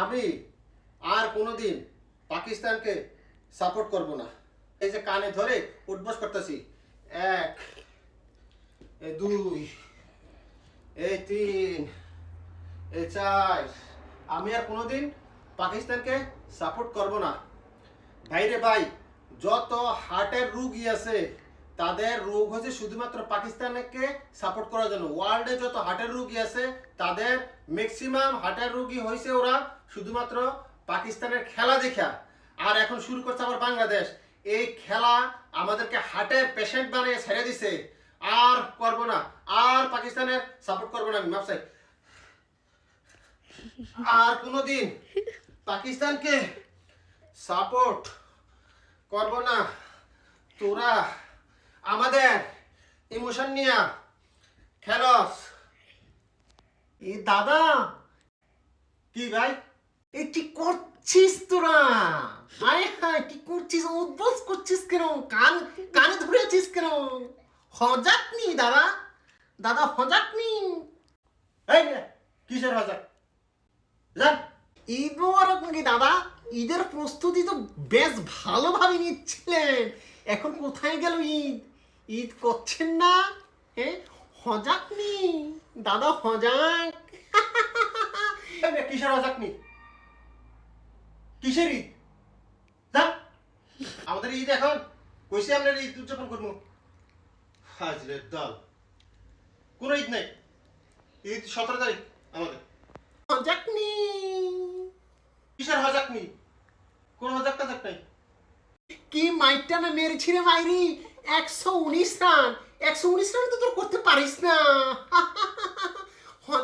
আমি আর কোনোদিন পাকিস্তানকে সাপোর্ট করব না। এই যে কানে ধরে উঠবস করতেছি। এক, এ দুই এই তিন, এ চার। আমি আর কোনোদিন পাকিস্তানকে সাপোর্ট করব না। ভাইরে ভাই, যত হার্টের রোগী আছে তাদের রোগ হচ্ছে শুধুমাত্র পাকিস্তানকে সাপোর্ট করার জন্য। ওয়ার্ল্ডে যত হার্টের রোগী আছে, তাদের ম্যাক্সিমাম হার্টের রোগী হয়েছে ওরা শুধুমাত্র পাকিস্তানের খেলা দেখা। আর এখন শুরু করছে আবার বাংলাদেশ। এই খেলা আমাদেরকে হার্টের পেশেন্ট বানিয়ে ছেড়ে দিছে। আর করব না। আর পাকিস্তানের সাপোর্ট করব না আমি মাপসাই আর কোনোদিন পাকিস্তানকে সাপোর্ট করব না। তোরা আমাদের ইমোশন নিয়ে খেলস। এ দাদা, কি ভাই? এ কি করছিস তোরা? হায় হায়, কি করছিস? উদ্বোস করছিস কেন? কান, কানে ধরেছিস কেন? হজাক নি দাদা। দাদা হজাক নি। এই কিসের হাজার জান ঈদ মোবারক নাকি দাদা? ঈদের প্রস্তুতি তো বেশ ভালোভাবে নিচ্ছিলেন। এখন কোথায় গেল ঈদ? ঈদ করছেন না? হ্যাঁ হজাক নি? দাদা হজাক। কিসের হাজার নি? কিসের ঈদ? জান আমাদের ঈদ এখন। কইছে আমরা ঈদ উদযাপন করব। হাজরের দল। কোনো ঈদ নাই। ঈদ সতেরো তারিখ আমাদের। হজাক নি। কিসের হজাক নি? কোন হজাক টাজাক নাই। কি মাইটটা না মেরেছি রে মাইরি? একশো উনিশ রান একশো উনিশ রান তো তোর করতে পারিস না। হ্যাঁ